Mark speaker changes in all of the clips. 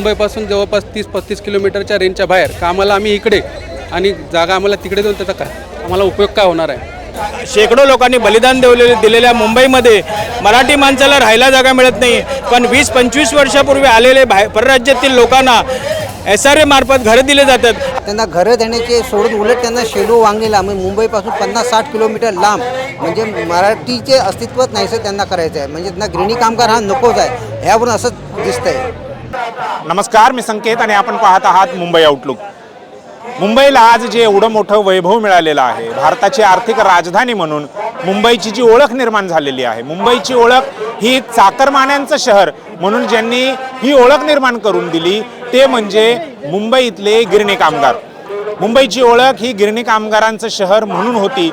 Speaker 1: मुंबईपासून जवळपास तीस पस्तीस किलोमीटरच्या रेंजच्या बाहेर. कामाला आम्ही इकडे आणि जागा आम्हाला तिकडे देऊन त्याचा काय? आम्हाला उपयोग काय होणार आहे?
Speaker 2: शेकडो लोकांनी बलिदान देवले दिलेल्या मुंबईमध्ये मराठी माणसाला राहायला जागा मिळत नाही. पण वीस पंचवीस वर्षापूर्वी आलेले बाहेर परराज्यातील लोकांना एस आर ए मार्फत घरं दिले जातात.
Speaker 3: त्यांना घरं देण्याचे सोडून उलट त्यांना शेडू वांगणीला म्हणजे मुंबईपासून पन्नास साठ किलोमीटर लांब म्हणजे मराठीचे अस्तित्वच नाहीसं त्यांना करायचं आहे म्हणजे त्यांना गृहिणी कामगार हा नकोच आहे. ह्यावरून असं दिसतंय.
Speaker 4: नमस्कार मी संकेत आणि आपण पाहत आहात मुंबई आउटलुक मुंबईला आज जे एवढं मोठं वैभव मिळालेलं आहे भारताची आर्थिक राजधानी म्हणून मुंबईची जी ओळख निर्माण झालेली आहे मुंबईची ओळख ही चाकरमान्यांचं शहर म्हणून ज्यांनी ही ओळख निर्माण करून दिली ते म्हणजे मुंबईतले गिरणी कामगार. मुंबईची ओळख ही गिरणी कामगारांचं शहर म्हणून होती.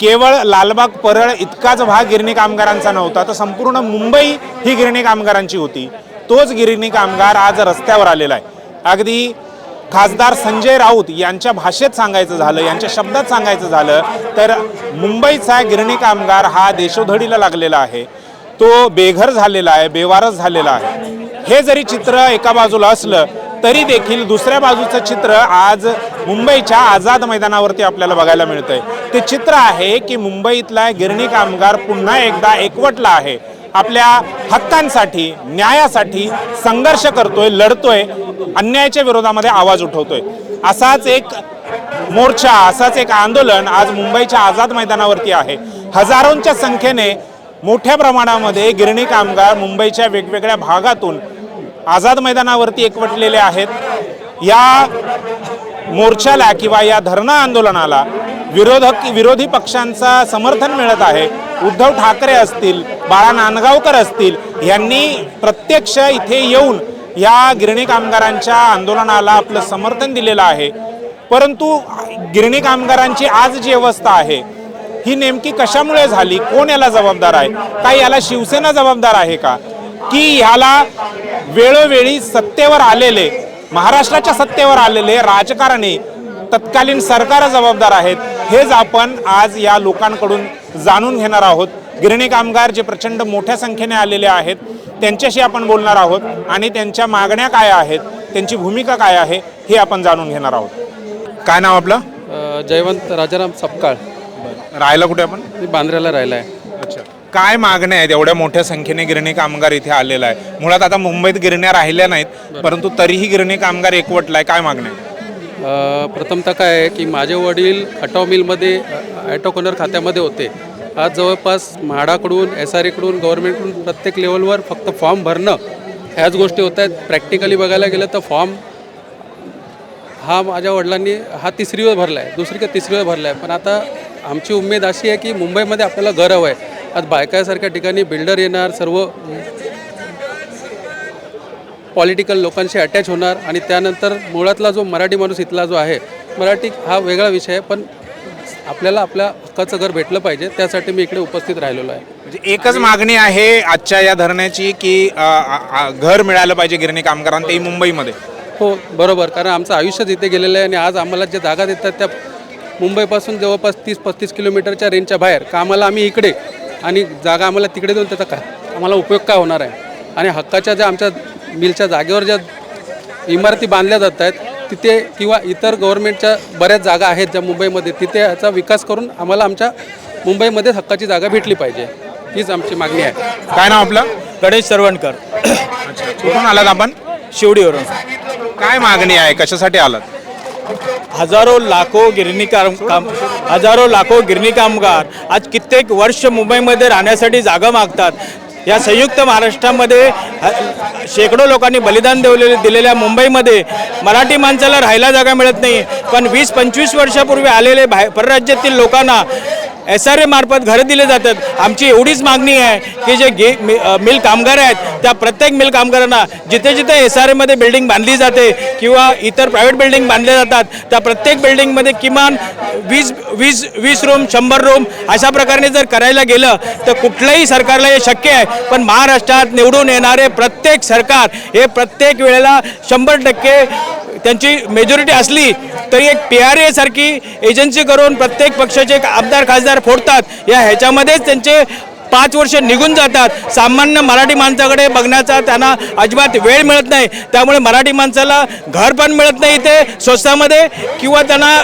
Speaker 4: केवळ लालबाग परळ इतकाच भाग गिरणी कामगारांचा नव्हता तर संपूर्ण मुंबई ही गिरणी कामगारांची होती. तोच गिरणी कामगार आज रस्त्यावर आलेला आहे. अगदी खासदार संजय राऊत यांच्या भाषेत सांगायचं झालं यांच्या शब्दात सांगायचं झालं तर मुंबईचा गिरणी कामगार हा देशोधडीला लागलेला आहे. तो बेघर झालेला आहे बेवारस झालेला आहे. हे जरी चित्र एका बाजूला असलं तरी देखील दुसऱ्या बाजूचं चित्र आज मुंबईच्या आझाद मैदानावरती आपल्याला बघायला मिळतंय. ते चित्र आहे की मुंबईतला गिरणी कामगार पुन्हा एकदा एकवटला आहे. आपल्या हक्कांसाठी न्यायासाठी संघर्ष करतोय लढतोय अन्यायाच्या विरोधामध्ये आवाज उठवतोय. असाच एक मोर्चा असाच एक आंदोलन आज मुंबईच्या आझाद मैदानावरती आहे. हजारोंच्या संख्येने मोठ्या प्रमाणामध्ये गिरणी कामगार मुंबईच्या वेगवेगळ्या भागातून आझाद मैदानावरती एकवटलेले आहेत. या मोर्चाला किंवा या धरणं आंदोलनाला विरोधक विरोधी पक्षांचा समर्थन मिळत आहे. उद्धव ठाकरे असतील बाळा नांदगावकर असतील यांनी प्रत्यक्ष इथे येऊन या गिरणी कामगारांच्या आंदोलनाला आपलं समर्थन दिलेलं आहे. परंतु गिरणी कामगारांची आज जी अवस्था आहे ही नेमकी कशामुळे झाली? कोण याला जबाबदार आहे? काय याला शिवसेना जबाबदार आहे का? की ह्याला वेळोवेळी सत्तेवर आलेले महाराष्ट्राच्या सत्तेवर आलेले राजकारणी तत्कालीन सरकार जबाबदार आहेत हेच आपण आज या लोकांकडून जाणून घेणार आहोत. गिरणी कामगार जे प्रचंड मोठ्या संख्येने आलेले आहेत त्यांच्याशी आपण बोलणार आहोत आणि त्यांच्या मागण्या काय आहेत त्यांची भूमिका काय आहे हे आपण जाणून घेणार आहोत. काय नाव आपलं?
Speaker 1: जयवंत राजाराम सपकाळ.
Speaker 4: राहायला कुठे आपण?
Speaker 1: बांद्र्याला राहिला आहे
Speaker 4: अच्छा. काय मागण्या आहेत? एवढ्या मोठ्या संख्येने गिरणी कामगार इथे आलेला आहे. मुळात आता मुंबईत गिरण्या राहिल्या नाहीत परंतु तरीही गिरणी कामगार एकवटलाय काय मागण्या
Speaker 1: प्रथमतः काय आहे की माझे वडील खटाव मिलमध्ये ॲटोकोनर खात्यामध्ये होते. आज जवळपास म्हाडाकडून एस आर एकडून गव्हर्नमेंटकडून प्रत्येक लेवलवर फक्त फॉर्म भरणं ह्याच गोष्टी होत आहेत. प्रॅक्टिकली बघायला गेलं तर फॉर्म हा माझ्या वडिलांनी हा तिसरी वेळ भरला आहे दुसरी का तिसरी वेळ भरला आहे पण आता आमची उमेद अशी आहे की मुंबईमध्ये आपल्याला घर हवं आहे. आज बायकासारख्या ठिकाणी बिल्डर येणार सर्व पॉलिटिकल लोकांशी अटॅच होणार आणि त्यानंतर मुळातला जो मराठी माणूस इथला जो आहे मराठी हा वेगळा विषय आहे पण आपल्याला आपल्या हक्काचं घर भेटलं पाहिजे त्यासाठी मी इकडे उपस्थित राहिलेलो आहे.
Speaker 4: म्हणजे एकच मागणी आहे आजच्या या धरण्याची की अ, घर मिळालं पाहिजे गिरणी कामगारांना तेही मुंबईमध्ये.
Speaker 1: हो बरोबर कारण आमचं आयुष्य तिथे गेलेलं आहे आणि आज आम्हाला ज्या जागा देतात त्या मुंबईपासून जवळपास तीस पस्तीस किलोमीटरच्या रेंजच्या बाहेर कामाला आम्ही इकडे आणि जागा आम्हाला तिकडे देऊन त्याचा काय आम्हाला उपयोग काय होणार आहे? आणि हक्काच्या ज्या आमच्या मिलच्या जागेवर ज्या इमारती बांधल्या जात आहेत तिथे किंवा इतर गव्हर्नमेंटच्या बऱ्याच जागा आहेत ज्या मुंबईमध्ये तिथे याचा विकास करून आम्हाला आमच्या मुंबईमध्ये हक्काची जागा भेटली पाहिजे. हीच आमची मागणी आहे.
Speaker 4: काय नाव आपलं?
Speaker 2: गणेश सरवणकर.
Speaker 4: कुठून आलात आपण?
Speaker 2: शिवडीवरून.
Speaker 4: काय मागणी आहे? कशासाठी आलात?
Speaker 2: हजारो लाखो गिरणी काम काम हजारो लाखो गिरणी कामगार आज कित्येक वर्ष मुंबईमध्ये राहण्यासाठी जागा मागतात. या संयुक्त महाराष्ट्रामध्ये ह- शेकडो लोकांनी बलिदान देवले दिलेल्या मुंबईमध्ये मराठी माणसाला राहायला जागा मिळत नाही. पण वीस पंचवीस वर्षापूर्वी आलेले बाहेर परराज्यातील लोकांना एस आर एमार्फत घरं दिले जातात. आमची एवढीच मागणी आहे की जे गे मि- मिल कामगार आहेत त्या प्रत्येक मिल कामगारांना जिथे जिथे एस आर एमध्ये बिल्डिंग बांधली जाते किंवा इतर प्रायव्हेट बिल्डिंग बांधल्या जातात त्या प्रत्येक बिल्डिंगमध्ये किमान वीस वीस वीस रूम शंभर रूम अशा प्रकारे जर करायला गेलं तर कुठलंही सरकारला हे शक्य आहे. पण महाराष्ट्रात निवडून येणारे प्रत्येक सरकार हे प्रत्येक वेळेला शंभर टक्के त्यांची मेजॉरिटी असली तरी एक पी आर एसारखी एजन्सी करून प्रत्येक पक्षाचे एक आमदार खासदार फोडतात. या ह्याच्यामध्येच त्यांचे पाच वर्ष निघून जातात. सामान्य मराठी माणसाकडे बघण्याचा त्यांना अजिबात वेळ मिळत नाही. त्यामुळे मराठी माणसाला घर पण मिळत नाही इथे स्वस्तामध्ये किंवा त्यांना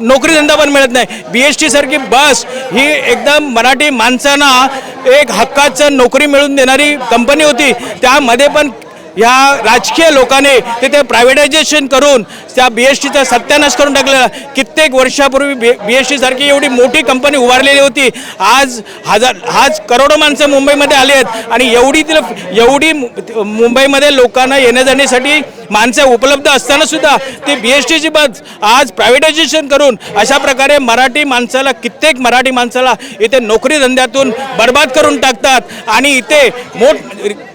Speaker 2: नोकरी धंदा पण मिळत नाही. बी एस टीसारखी बस ही एकदम मराठी माणसांना एक हक्काचं नोकरी मिळवून देणारी कंपनी होती. त्यामध्ये पण या राजकीय लोकांनी तिथे प्रायव्हेटायझेशन करून त्या बी एस टीचा सत्यानाश करून टाकलेला. कित्येक वर्षापूर्वी बी बी एस टीसारखी एवढी मोठी कंपनी उभारलेली होती. आज हजार आज करोडो माणसं मुंबईमध्ये आली आहेत. आणि एवढी तिला एवढी मुंबईमध्ये लोकांना येण्या जाण्यासाठी माणसं उपलब्ध असताना सुद्धा ती बी एस टीची बस आज प्रायव्हेटायझेशन करून अशा प्रकारे मराठी माणसाला कित्येक मराठी माणसाला इथे नोकरी धंद्यातून बर्बाद करून टाकतात. आणि इथे मोठ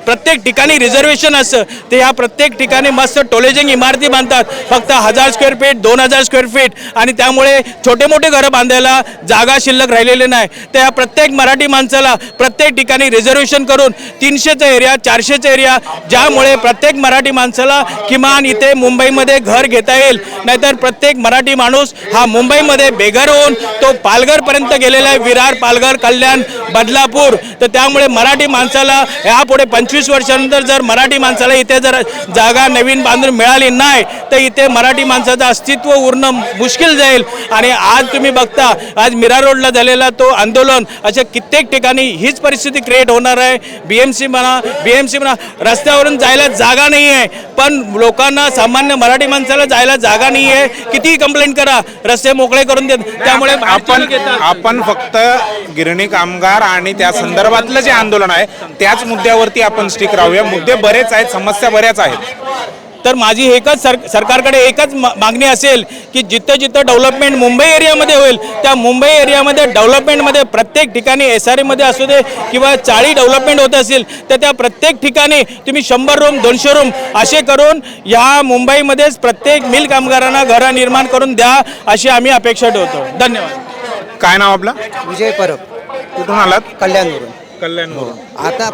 Speaker 2: प्रत्येक ठिकाणी रिझर्वेशन असतं. ते ह्या प्रत्येक ठिकाणी मस्त टोलेजिंग इमारती बांधतात. फक्त हजार स्क्वेअर फीट दोन हजार स्क्वेअर फीट आणि त्यामुळे छोटे मोठे घरं बांधायला जागा शिल्लक राहिलेली नाही. तर या प्रत्येक मराठी माणसाला प्रत्येक ठिकाणी रिझर्वेशन करून तीनशेचा एरिया चारशेचा एरिया ज्यामुळे प्रत्येक मराठी माणसाला किमान इथे मुंबईमध्ये घर घेता येईल. नाहीतर प्रत्येक मराठी माणूस हा मुंबईमध्ये बेघर होऊन तो पालघरपर्यंत गेलेला आहे विरार पालघर कल्याण बदलापूर. तर त्यामुळे मराठी माणसाला यापुढे पंचवीस वर्षानंतर जर मराठी माणसाला इथे जर जागा नवीन बांधून मिळाली नाही तर इथे मराठी माणसाचं अस्तित्व उरणं मुश्किल जाईल. आणि आज तुम्ही बघता आज मीरा रोडला झालेला तो आंदोलन अशा कित्येक ठिकाणी हीच परिस्थिती क्रिएट होणार आहे. बी एम सी म्हणा बी एम सी म्हणा रस्त्यावरून जायला जागा नाही आहे पण लोकांना सामान्य मराठी माणसाला जायला जागा नाही आहे कितीही कंप्लेंट करा रस्ते मोकळे करून देत त्यामुळे
Speaker 4: आपण आपण फक्त गिरणी कामगार आणि त्या संदर्भातलं जे आंदोलन आहे त्याच मुद्द्यावरती आपण स्टिक राहूया. मुद्दे बरेच आहेत समस्या बऱ्याच आहेत.
Speaker 2: तर माझी एकच सर सरकारकडे एकच मा- मागणी असेल की जिथं जिथं डेव्हलपमेंट मुंबई एरियामध्ये होईल त्या मुंबई एरियामध्ये डेव्हलपमेंटमध्ये प्रत्येक ठिकाणी एस आर एमध्ये असू दे किंवा चाळी डेव्हलपमेंट होत असेल तर त्या प्रत्येक ठिकाणी तुम्ही शंभर रूम दोनशे रूम असे करून ह्या मुंबईमध्येच प्रत्येक मिल कामगारांना घरं निर्माण करून द्या अशी आम्ही अपेक्षा ठेवतो. धन्यवाद.
Speaker 4: काय नाव आपलं?
Speaker 3: विजय परब.
Speaker 4: कुठून आलात?
Speaker 3: कल्याणवरून.
Speaker 4: कल्याणवरून
Speaker 3: आता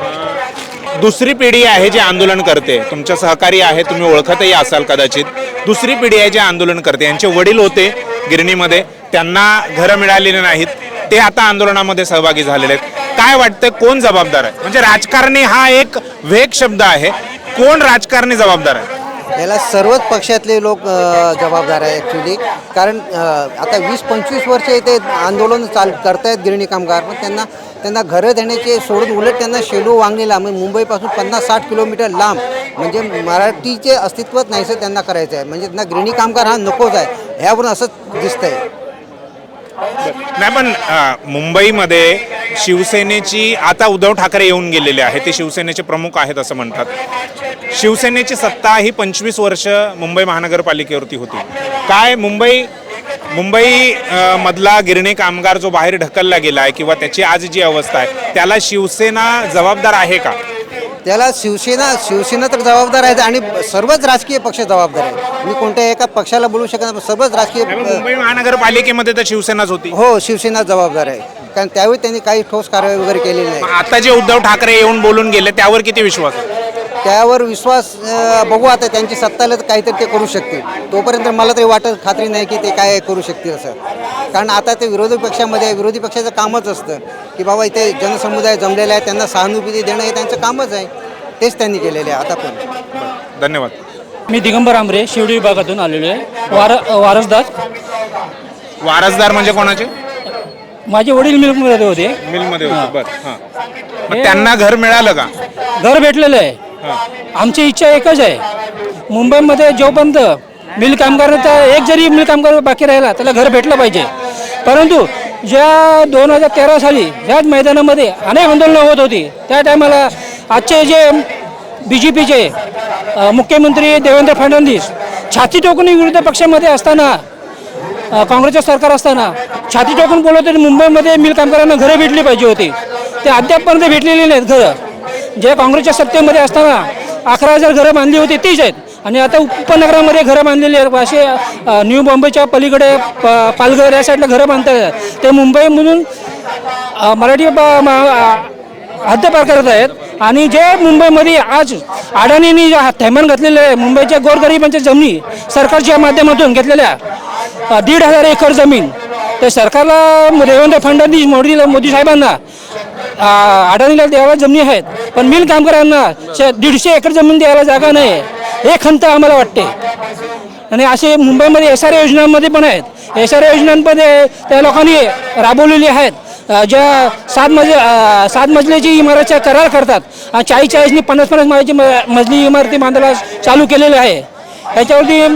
Speaker 4: दुसरी पिढी आहे जी आंदोलन करते. तुमच्या सहकारी आहे तुम्ही ओळखतही असाल कदाचित. दुसरी पिढी आहे जी आंदोलन करते. यांचे वडील होते गिरणीमध्ये. त्यांना घरं मिळालेली नाहीत. ते आता आंदोलनामध्ये सहभागी झालेले आहेत. काय वाटतं कोण जबाबदार आहे? म्हणजे राजकारणी हा एक वेग शब्द आहे. कोण राजकारणी जबाबदार आहे?
Speaker 3: याला सर्वच पक्षातले लोक अ, जबाबदार आहे ॲक्च्युली कारण अ, आता वीस पंचवीस वर्ष इथे आंदोलन चाल करतायत गिरणी कामगार. पण त्यांना त्यांना घरं देण्याचे सोडून उलट त्यांना शेलू वांगणीला म्हणजे मुंबईपासून पन्नास साठ किलोमीटर लांब म्हणजे मराठीचे अस्तित्वच नाहीसं त्यांना करायचं आहे. म्हणजे त्यांना गिरणी कामगार हा नकोच आहे. ह्यावरून असंच दिसतंय.
Speaker 4: नाही पण मुंबईमध्ये शिवसेनेची आता उद्धव ठाकरे येऊन गेलेले आहे ते शिवसेनेचे प्रमुख आहेत असं म्हणतात. शिवसेनेची सत्ता ही पंचवीस वर्ष मुंबई महानगरपालिकेवरती होती. काय मुंबई मुंबई मधला गिरणी कामगार जो बाहेर ढकलला गेला आहे किंवा त्याची आज जी अवस्था आहे त्याला शिवसेना जबाबदार आहे का?
Speaker 3: त्याला शिवसेना शिवसेना तर जबाबदार आहे आणि सर्वच राजकीय पक्ष जबाबदार आहेत. मी कोणत्या एका पक्षाला बोलू शकत नाही सर्वच राजकीय
Speaker 4: मुंबई महानगरपालिकेमध्ये तर शिवसेनाच होती.
Speaker 3: हो शिवसेना जबाबदार आहे. कारण त्यावेळी त्यांनी काही ठोस कारवाई वगैरे केलेली नाही.
Speaker 4: आता जे उद्धव ठाकरे येऊन बोलून गेले त्यावर किती विश्वास आहे?
Speaker 3: त्यावर विश्वास बघू आता त्यांची सत्ता आलं तर काहीतरी ते करू शकतील. तोपर्यंत मला तरी वाटत खात्री नाही की ते काय करू शकतील असं. कारण आता ते विरोधी पक्षामध्ये आहे विरोधी पक्षाचं कामच असतं की बाबा इथे जनसमुदाय जमलेला आहे त्यांना सहानुभूती देणं हे त्यांचं कामच आहे. तेच त्यांनी केलेलं आहे आता पण.
Speaker 4: धन्यवाद.
Speaker 5: मी दिगंबर आमरे शिवडी विभागातून आलेलो आहे. वार वारसदास.
Speaker 4: वारसदार म्हणजे कोणाचे?
Speaker 5: माझे वडील होते.
Speaker 4: मिलमध्ये होते बरं हां. मग त्यांना घर मिळालं का?
Speaker 5: घर भेटलेलं आहे. आमची इच्छा एकच आहे. मुंबईमध्ये जोपर्यंत मिल कामगाराचा एक जरी मिल कामगार बाकी राहिला त्याला घर भेटलं पाहिजे. परंतु ज्या दोन हजार तेरा साली ह्याच मैदानामध्ये अनेक आंदोलनं होत होती त्या टायमाला आजचे जे बी जे पीचे मुख्यमंत्री देवेंद्र फडणवीस छाती टोकणी विरुद्ध पक्षामध्ये असताना काँग्रेसचं सरकार असताना छाती टाकून बोलत होते मुंबईमध्ये मिल कामगारांना घरं भेटली पाहिजे होती. ते अद्यापपर्यंत भेटलेली नाहीत घरं. जे काँग्रेसच्या सत्तेमध्ये असताना अकरा हजार घरं बांधली होती तीच आहेत. आणि आता उपनगरामध्ये घरं बांधलेली आहेत. असे न्यू बॉम्बेच्या पलीकडे प- पालघर या साईडला घरं बांधता आहेत ते मुंबईमधून मराठी हद्दपार करत आहेत. आणि जे मुंबईमध्ये आज अडाणींनी थैमान घातलेले आहे मुंबईच्या गोरगरिबांच्या जमिनी सरकारच्या माध्यमातून घेतलेल्या दीड हजार एकर जमीन. तर सरकारला देवेंद्र फंडांनी मोदी मोदी साहेबांना अडाणीला द्यायला जमिनी आहेत. पण मिल कामगारांना शे- दीडशे एकर जमीन द्यायला जागा नाही हे खंत आम्हाला वाटते. आणि असे मुंबईमध्ये एस आर योजनांमध्ये पण आहेत. एस आर योजनांमध्ये त्या लोकांनी राबवलेली आहेत. ज्या सात मज सात मजल्याची इमारतच्या करार करतात. आणि चाळीस चाळीसनी पन्नास पन्नास मजली मजली इमारती बांधायला चालू केलेली आहे. याच्यावरती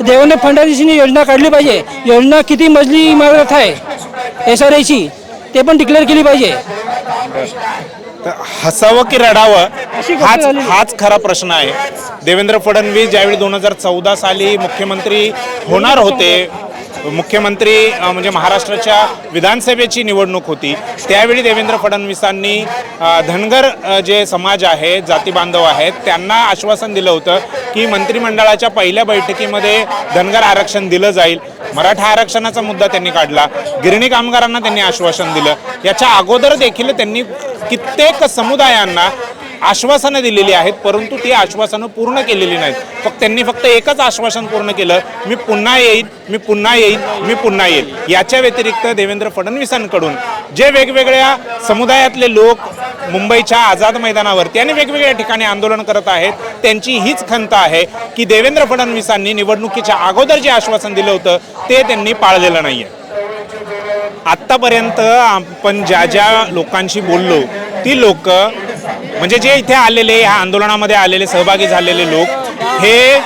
Speaker 5: देवेंद्र फडणवीसांनी योजना काढली पाहिजे. योजना किती मजली इमारत आहे? एस आर एची ते पण डिक्लेअर केली पाहिजे.
Speaker 4: तर हसावं की रडावं हाच. हाच खरा प्रश्न आहे. देवेंद्र फडणवीस ज्यावेळी दोन हजार चौदा साली मुख्यमंत्री होणार होते मुख्यमंत्री म्हणजे महाराष्ट्राच्या विधानसभेची निवडणूक होती. त्यावेळी देवेंद्र फडणवीसांनी धनगर जे समाज आहे जाती बांधव आहेत त्यांना आश्वासन दिलं होतं की मंत्रिमंडळाच्या पहिल्या बैठकीमध्ये धनगर आरक्षण दिलं जाईल. मराठा आरक्षणाचा मुद्दा त्यांनी काढला. गिरणी कामगारांना त्यांनी आश्वासन दिलं. याच्या अगोदर देखील त्यांनी कित्येक समुदायांना आश्वासनं दिलेली आहेत परंतु ती आश्वासनं पूर्ण केलेली नाहीत. फक्त त्यांनी फक्त एकच आश्वासन पूर्ण केलं मी पुन्हा येईन मी पुन्हा येईन मी पुन्हा येईन. याच्या व्यतिरिक्त देवेंद्र फडणवीसांकडून जे वेगवेगळ्या समुदायातले लोक मुंबईच्या आझाद मैदानावरती आणि वेगवेगळ्या ठिकाणी आंदोलन करत आहेत त्यांची हीच खंत आहे की देवेंद्र फडणवीसांनी निवडणुकीच्या अगोदर जे आश्वासन दिलं होतं ते त्यांनी पाळलेलं नाही आहे आत्तापर्यंत आपण ज्या ज्या लोकांशी बोललो ती लोक म्हणजे जे इथे आलेले ह्या आंदोलनामध्ये आलेले सहभागी झालेले लोक हे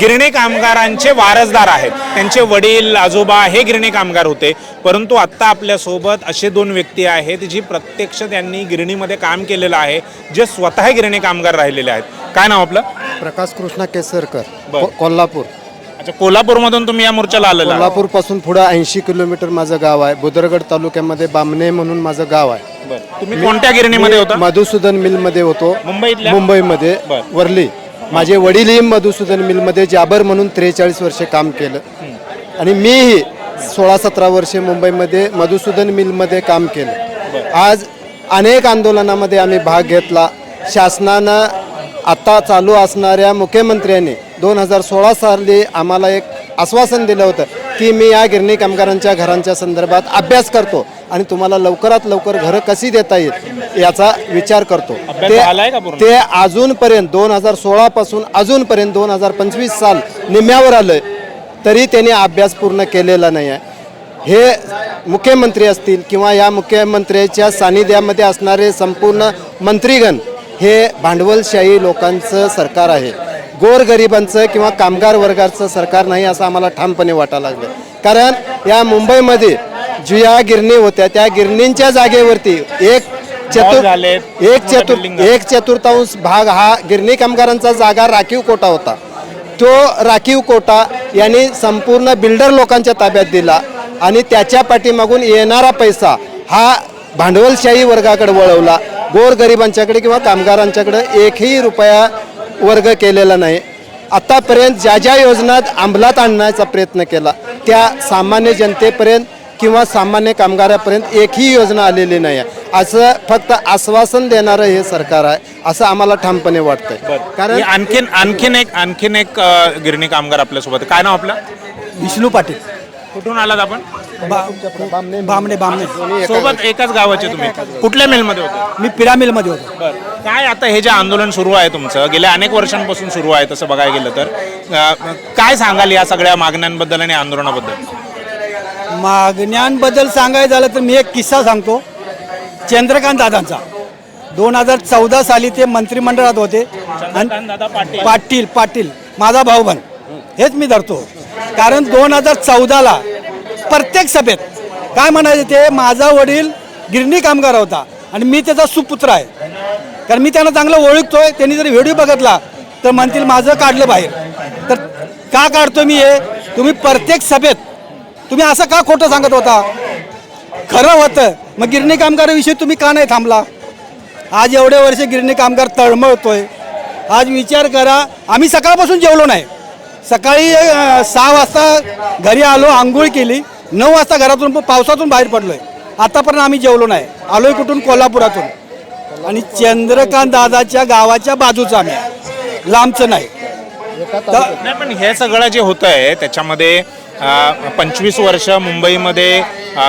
Speaker 4: गिरणी कामगारांचे वारसदार आहेत. त्यांचे वडील आजोबा हे गिरणी कामगार होते. परंतु आत्ता आपल्यासोबत असे दोन व्यक्ती आहेत जी प्रत्यक्ष त्यांनी गिरणीमध्ये काम केलेलं आहे जे स्वतः गिरणी कामगार राहिलेले आहेत. काय नाव आपलं?
Speaker 6: प्रकाश कृष्णा केसरकर
Speaker 4: बर.
Speaker 6: को- कोल्हापूर.
Speaker 4: अच्छा कोल्हापूरमधून तुम्ही या मोर्चाला आलेला आहात.
Speaker 6: कोल्हापूरपासून पुढे ऐंशी किलोमीटर माझं गाव आहे. बुदरगड तालुक्यामध्ये बामणे म्हणून माझं गाव आहे.
Speaker 4: बरं. तुम्ही कोणत्या गिरणीमध्ये होता?
Speaker 6: मधुसूदन मिलमध्ये होतो.
Speaker 4: मुंबईतल्या?
Speaker 6: मुंबईमध्ये
Speaker 4: बर.
Speaker 6: वरली. माझे वडीलही मधुसूदन मिलमध्ये जाबर म्हणून त्रेचाळीस वर्षे काम केलं. आणि मीही सोळा सतरा वर्षे मुंबईमध्ये मधुसूदन मिलमध्ये काम केलं. आज अनेक आंदोलनामध्ये आम्ही भाग घेतला. शासनानं आता चालू असणाऱ्या मुख्यमंत्र्यांनी दोन हजार सोळा साली आम्हाला एक आश्वासन दिलं होतं की मी या गिरणी कामगारांच्या घरांच्या संदर्भात अभ्यास करतो आणि तुम्हाला लवकरात लवकर घरं कशी देता येईल याचा विचार करतो. ते-? ते अजूनपर्यंत दोन हजार सोळा पासून अजूनपर्यंत दोन हजार पंचवीस साल निम्म्यावर आलंय तरी त्यांनी अभ्यास पूर्ण केलेला नाही आहे. हे मुख्यमंत्री असतील किंवा या मुख्यमंत्र्याच्या सानिध्यामध्ये असणारे संपूर्ण मंत्रीगण हे भांडवलशाही लोकांचं सरकार आहे. गोरगरिबांचं किंवा कामगार वर्गाचं सरकार नाही असं आम्हाला ठामपणे वाटायला लागलं. कारण या मुंबईमध्ये ज्या गिरणी होत्या. त्या गिरणींच्या जागेवरती एक चतुर एक चतुर. एक चतुर्थांश भाग हा गिरणी कामगारांचा जागा राखीव कोटा होता. तो राखीव कोटा यांनी संपूर्ण बिल्डर लोकांच्या ताब्यात दिला आणि त्याच्या पाठीमागून येणारा पैसा हा भांडवलशाही वर्गाकडे वळवला. गोरगरिबांच्याकडे किंवा कामगारांच्याकडे एकही रुपया वर्ग केलेला नाही. आतापर्यंत ज्या ज्या योजना अंमलात आणण्याचा प्रयत्न केला त्या सामान्य जनतेपर्यंत किंवा सामान्य कामगारापर्यंत एकही योजना आलेली नाही आहे. असं फक्त आश्वासन देणारं हे सरकार आहे असं आम्हाला ठामपणे वाटतंय. कारण
Speaker 4: आणखीन आणखीन एक आणखीन एक गिरणी कामगार आपल्यासोबत. काय नाव आपलं?
Speaker 7: विष्णू पाटील.
Speaker 4: कुठून आलात आपण?
Speaker 7: बामणे बामणे.
Speaker 4: सोबत एकाच गावाचे तुम्ही? कुठल्या मिलमध्ये होते?
Speaker 7: मी पिरामिलमध्ये होतो.
Speaker 4: काय आता हे जे आंदोलन सुरू आहे तुमचं गेल्या अनेक वर्षांपासून सुरू आहे तसं बघायला गेलं तर अ, काय सांगाल या सगळ्या मागण्यांबद्दल आणि आंदोलनाबद्दल?
Speaker 7: मागण्यांबद्दल सांगायचं झालं तर मी एक किस्सा सांगतो. चंद्रकांत दादांचा. दोन हजार चौदा साली ते मंत्रिमंडळात होते. आणि
Speaker 4: दादा पाटील.
Speaker 7: पाटील पाटील. माझा भाऊबंद हेच मी धरतो. कारण दोन हजार चौदाला प्रत्येक सभेत. काय म्हणायचे ते माझा वडील गिरणी कामगार होता आणि मी त्याचा सुपुत्र आहे. कारण मी त्यांना चांगलं ओळखतोय त्यांनी जर व्हिडिओ बघितला तर म्हणतील माझं काढलं बाहेर. तर का काढतो मी हे? तुम्ही प्रत्येक सभेत तुम्ही असं का खोटं सांगत होता? खरं होतं. मग गिरणी कामगाराविषयी तुम्ही का नाही थांबला? आज एवढे वर्ष गिरणी कामगार तळमळतोय. आज विचार करा आम्ही सकाळपासून जेवलो नाही. सकाळी सहा वाजता घरी आलो आंघोळ केली. नऊ वाजता घरातून पावसातून बाहेर पडलोय. आतापर्यंत आम्ही जेवलो नाही. आलोय कुठून? कोल्हापुरातून. आणि चंद्रकांत दादाच्या गावाच्या बाजूचं आम्ही लांबचं नाही.
Speaker 4: नाही पण हे सगळं जे होत आहे त्याच्यामध्ये पंचवीस वर्ष मुंबईमध्ये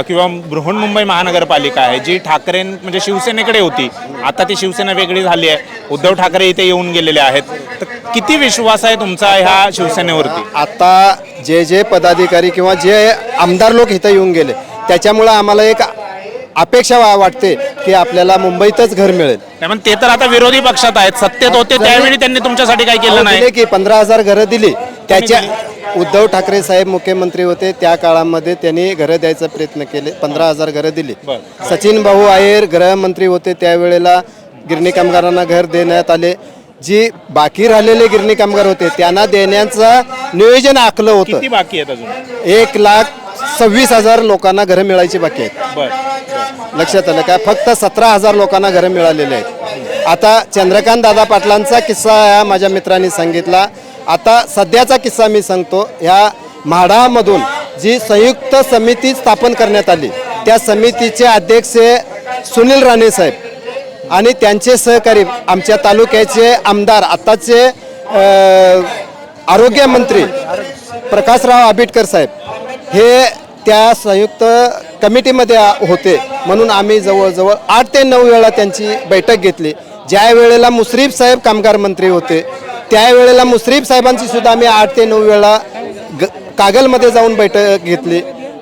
Speaker 4: किंवा बृहन्मुंबई महानगरपालिका आहे जी ठाकरे म्हणजे शिवसेनेकडे होती. आता ती शिवसेना वेगळी झाली आहे. उद्धव ठाकरे इथे येऊन गेलेले आहेत. तर किती विश्वास आहे तुमचा ह्या शिवसेनेवरती?
Speaker 6: आता जे जे पदाधिकारी किंवा जे आमदार लोक इथं येऊन गेले त्याच्यामुळं आम्हाला एक अपेक्षा वाटते की आपल्याला मुंबईतच घर मिळेल.
Speaker 4: ते तर आता विरोधी पक्षात आहेत. सत्तेत होते त्यावेळी त्यांनी तुमच्यासाठी काय केलं नाही.
Speaker 6: की पंधरा हजार घरं दिली त्याच्या उद्धव ठाकरे साहेब मुख्यमंत्री होते त्या काळामध्ये त्यांनी घरं द्यायचा प्रयत्न केले पंधरा हजार घरं दिली. सचिन भाऊ आयर गृहमंत्री होते त्यावेळेला गिरणी कामगारांना घर देण्यात आले. जी बाकी राहिलेले गिरणी कामगार होते त्यांना देण्याचं नियोजन आखलं होतं.
Speaker 4: किती बाकी आहेत अजून?
Speaker 6: एक लाख सव्वीस हजार लोकांना घरं मिळायची बाकी आहेत.
Speaker 4: बर.
Speaker 6: लक्षात आलं का? फक्त सतरा हजार लोकांना घरं मिळालेले आहेत. आता चंद्रकांत दादा पाटलांचा किस्सा हा माझ्या मित्रांनी सांगितला. आता सध्याचा किस्सा मी सांगतो. ह्या म्हाडामधून जी संयुक्त समिती स्थापन करण्यात आली त्या समितीचे अध्यक्ष सुनील राणे साहेब आणि त्यांचे सहकारी आमच्या तालुक्याचे आमदार आताचे आरोग्यमंत्री प्रकाशराव आंबेडकर साहेब हे त्या संयुक्त कमिटीमध्ये होते. म्हणून आम्ही जवळजवळ आठ ते नऊ वेळा त्यांची बैठक घेतली. ज्या वेळेला मुश्रीफ साहेब कामगार मंत्री होते त्यावेळेला मुश्रीफ साहेबांची सुद्धा आम्ही आठ ते नऊ वेळा ग कागलमध्ये जाऊन बैठक घेतली.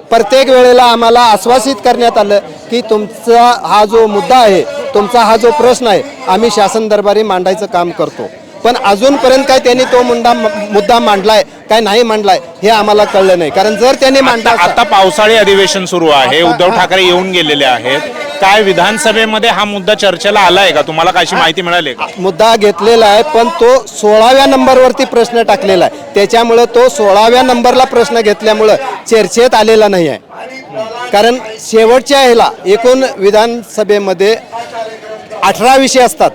Speaker 6: प्रत्येक वेळेला आम्हाला आश्वासित करण्यात आलं की तुमचा हा जो मुद्दा आहे तुमचा हा जो प्रश्न आहे आम्ही शासन दरबारी मांडायचं काम करतो. पण अजूनपर्यंत काय त्यांनी तो मुंडा मुद्दा मांडलाय काय नाही मांडलाय हे आम्हाला कळलं नाही. कारण जर त्यांनी मांडला
Speaker 4: आता पावसाळी अधिवेशन सुरू आहे उद्धव ठाकरे येऊन गेलेले आहेत. काय विधानसभेमध्ये हा मुद्दा चर्चेला आलाय का? तुम्हाला काशी माहिती मिळाली का?
Speaker 6: मुद्दा घेतलेला आहे पण तो सोळाव्या नंबरवरती प्रश्न टाकलेला आहे. त्याच्यामुळं तो सोळाव्या नंबरला प्रश्न घेतल्यामुळं चर्चेत आलेला नाही आहे. कारण शेवटच्या ह्याला एकूण विधानसभेमध्ये अठरा विषय असतात.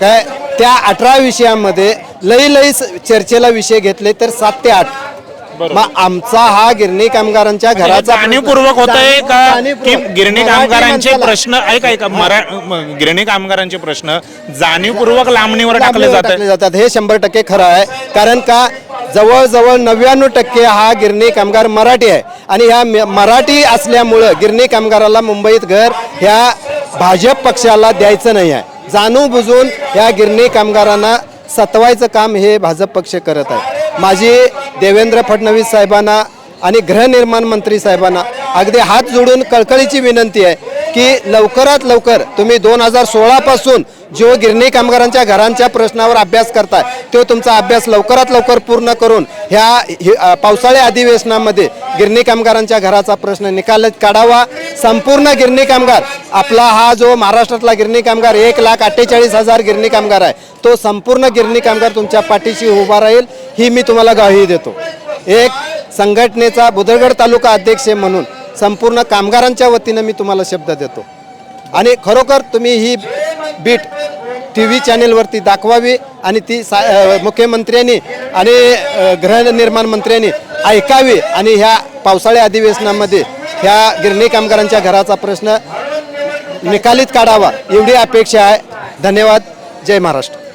Speaker 6: काय? त्या अठरा विषयामध्ये लई लई चर्चेला विषय घेतले तर सात ते आठ. मग आमचा हा गिरणी कामगारांच्या घराचा
Speaker 4: जाणीवपूर्वक होत आहे का की
Speaker 6: जाणीवपूर्वक.
Speaker 4: गिरणी कामगारांचे प्रश्न ऐका ऐका मरा म- गिरणी कामगारांचे प्रश्न जाणीवपूर्वक लांबणीवर टाकले
Speaker 6: लांबणीवर
Speaker 4: जात
Speaker 6: टाकले जातात. हे शंभर टक्के खरं आहे. कारण का जवळजवळ नव्याण्णव टक्के हा गिरणी कामगार मराठी आहे. आणि ह्या म- मराठी असल्यामुळं गिरणी कामगाराला मुंबईत घर ह्या भाजप पक्षाला द्यायचं नाही आहे. जाणून बुजून या गिरणी कामगारांना सतवायचं काम हे भाजप पक्ष करत आहे. माझी देवेंद्र फडणवीस साहेबांना आणि गृहनिर्माण मंत्री साहेबांना अगदी हात जोडून कळकळीची विनंती आहे. की लवकरात लवकर तुम्ही दोन हजार सोळापासून जो गिरणी कामगारांच्या घरांच्या प्रश्नावर अभ्यास करताय तो तुमचा अभ्यास लवकरात लवकर पूर्ण करून ह्या पावसाळी अधिवेशनामध्ये गिरणी कामगारांच्या घराचा प्रश्न निकाल काढावा. संपूर्ण गिरणी कामगार आपला हा जो महाराष्ट्रातला गिरणी कामगार एक लाख अठ्ठेचाळीस हजार गिरणी कामगार आहे तो संपूर्ण गिरणी कामगार तुमच्या पाठीशी उभा राहील ही मी तुम्हाला ग्वाही देतो. एक संघटनेचा बुदरगड तालुका अध्यक्ष म्हणून संपूर्ण कामगारांच्या वतीनं मी तुम्हाला शब्द देतो. आणि खरोखर तुम्ही ही बीट टी व्ही चॅनेलवरती दाखवावी आणि ती सा मुख्यमंत्र्यांनी आणि गृहनिर्माण मंत्र्यांनी ऐकावी आणि ह्या पावसाळी अधिवेशनामध्ये ह्या गिरणी कामगारांच्या घराचा प्रश्न निकालीत काढावा एवढी अपेक्षा आहे. धन्यवाद. जय महाराष्ट्र.